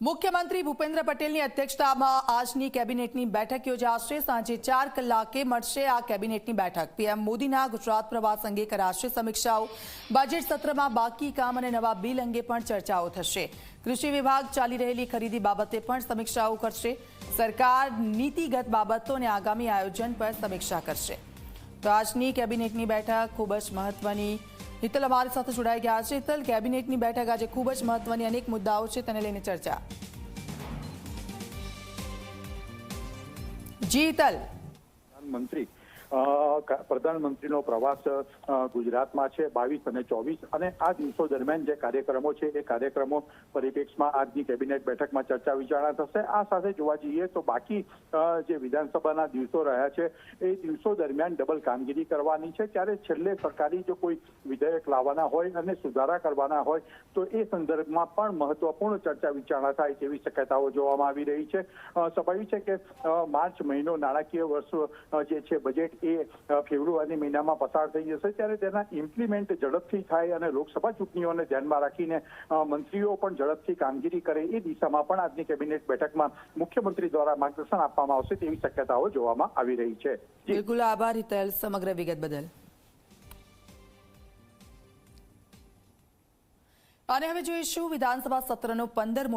મુખ્યમંત્રી ભૂપેન્દ્ર પટેલની અધ્યક્ષતામાં આજની કેબિનેટની બેઠક યોજાશે. સાંજે ચાર કલાકે મળશે આ કેબિનેટની બેઠક. પીએમ મોદીના ગુજરાત પ્રવાસ અંગે કરાશે સમીક્ષાઓ. બજેટ સત્રમાં બાકી કામ અને નવા બિલ અંગે પણ ચર્ચાઓ થશે. કૃષિ વિભાગ ચાલી રહેલી ખરીદી બાબતે પણ સમીક્ષાઓ કરશે. સરકાર નીતિગત બાબતો અને આગામી આયોજન પર સમીક્ષા કરશે. તો આજની કેબિનેટની બેઠક ખૂબ જ મહત્વની હિતલ અમારી સાથે જોડાઈ ગયા છે. હિતલ કેબિનેટની બેઠક આજે ખૂબ જ મહત્વની અનેક મુદ્દાઓ છે તેને લઈને ચર્ચા. જી હિતલ ક- પ્રધાનમંત્રીનો પ્રવાસ ગુજરાતમાં છે, બાવીસ અને ચોવીસ. અને આ દિવસો દરમિયાન જે કાર્યક્રમો છે, એ કાર્યક્રમો પરિપ્રેક્ષમાં આજની કેબિનેટ બેઠકમાં ચર્ચા વિચારણા થશે. આ સાથે જોવા જઈએ તો બાકી જે વિધાનસભાના દિવસો રહ્યા છે, એ દિવસો દરમિયાન ડબલ કામગીરી કરવાની છે. ત્યારે છેલ્લે સરકારી જો કોઈ વિધેયક લાવવાના હોય અને સુધારા કરવાના હોય, તો એ સંદર્ભમાં પણ મહત્વપૂર્ણ ચર્ચા વિચારણા થાય તેવી શક્યતાઓ જોવામાં આવી રહી છે. સ્વાભાવિક છે કે માર્ચ મહિનો નાણાકીય વર્ષ જે છે, બજેટ એ ફેબ્રુઆરી મહિનામાં પસાર થઈ જશે ત્યારે તેના ઇમ્પ્લિમેન્ટ ઝડપથી થાય અને લોકસભા ચૂંટણીઓને ધ્યાનમાં રાખીને મંત્રીઓ પણ ઝડપથી કામગીરી કરે એ દિશામાં પણ આજની કેબિનેટ બેઠકમાં મુખ્યમંત્રી દ્વારા માર્ગદર્શન આપવામાં આવશે તેવી શક્યતાઓ જોવામાં આવી રહી છે. બિલકુલ આભાર, હિતલ, સમગ્ર વિગત બદલ. અને હવે જોઈશું વિધાનસભા સત્રનો પંદરમો